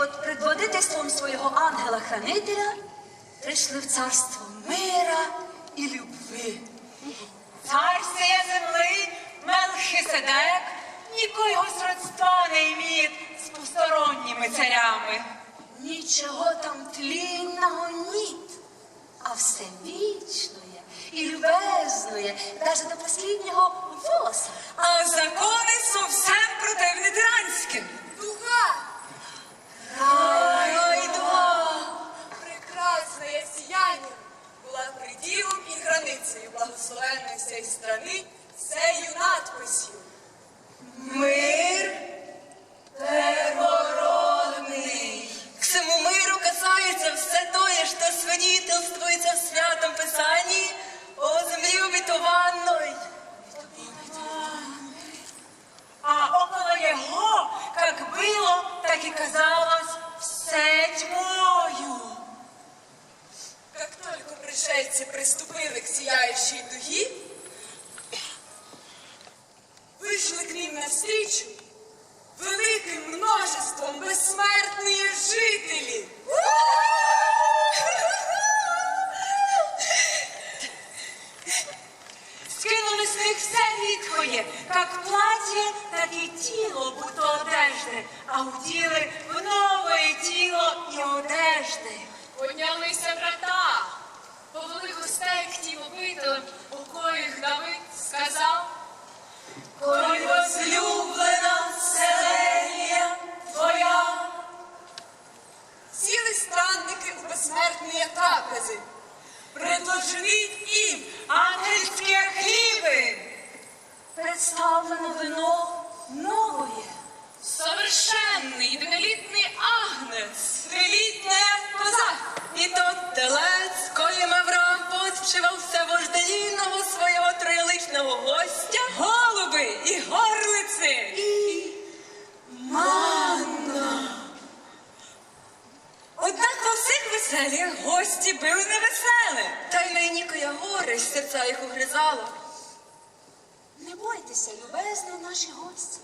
під предводительством свого ангела-хранителя прийшли в царство мира і любви. Цар сія земли Мелхиседек нікого сродства не іміє з посторонніми царями. Нічого там тлінного ніт, а все вічное і любезное, даже до последнього только пришельцы приступили к сияющей дуге, вышли к ним навстречу великим множеством бессмертные жители. Скинули з них все відхоє, як плаття, так і тіло, будто одежди, а вділи в У трапези. Предложіть їм ангельські хліби. Представлено вино новое. совершенний гості були невеселі. Та й найнікоя горе з серця їх угризало. Не бойтеся, любезні наші гості.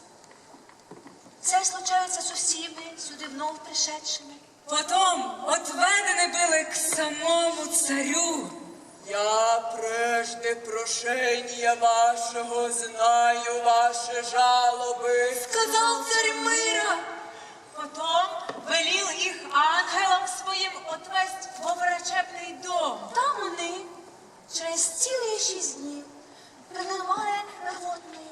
Це случається з усіми сюди вновь пришедшими. Потом отведені були к самому царю. Я прежде прошення вашого знаю ваші жалоби. Сказав цар мира. Потом велів їх ангелам отвесть в врачебний дом. Там вони через цілі шість днів перебували рвотні,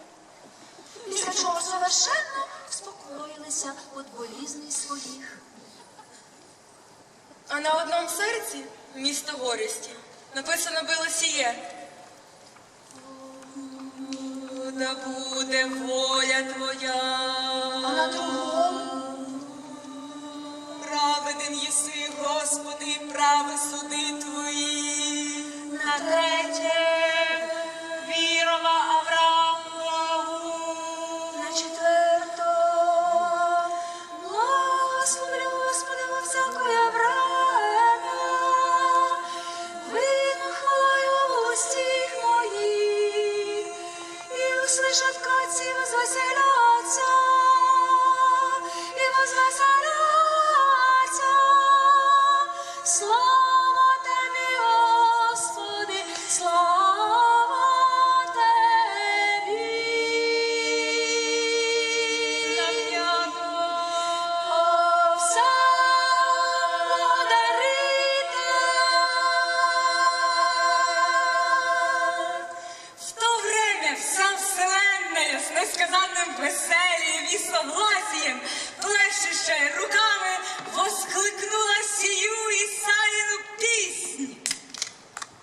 після чого совершенно вспокоїлися від болізней своїх. А на одному серці місто горісті. Написано було сіє. Да буде воля твоя. А на другому Праведен єси, Господи, праве суди твої. На третє вірова Авраам Богу. на четверто благословлю Господи во всякое время. Видно хвалаю в устих моїх, і услышат каці возвеселяться,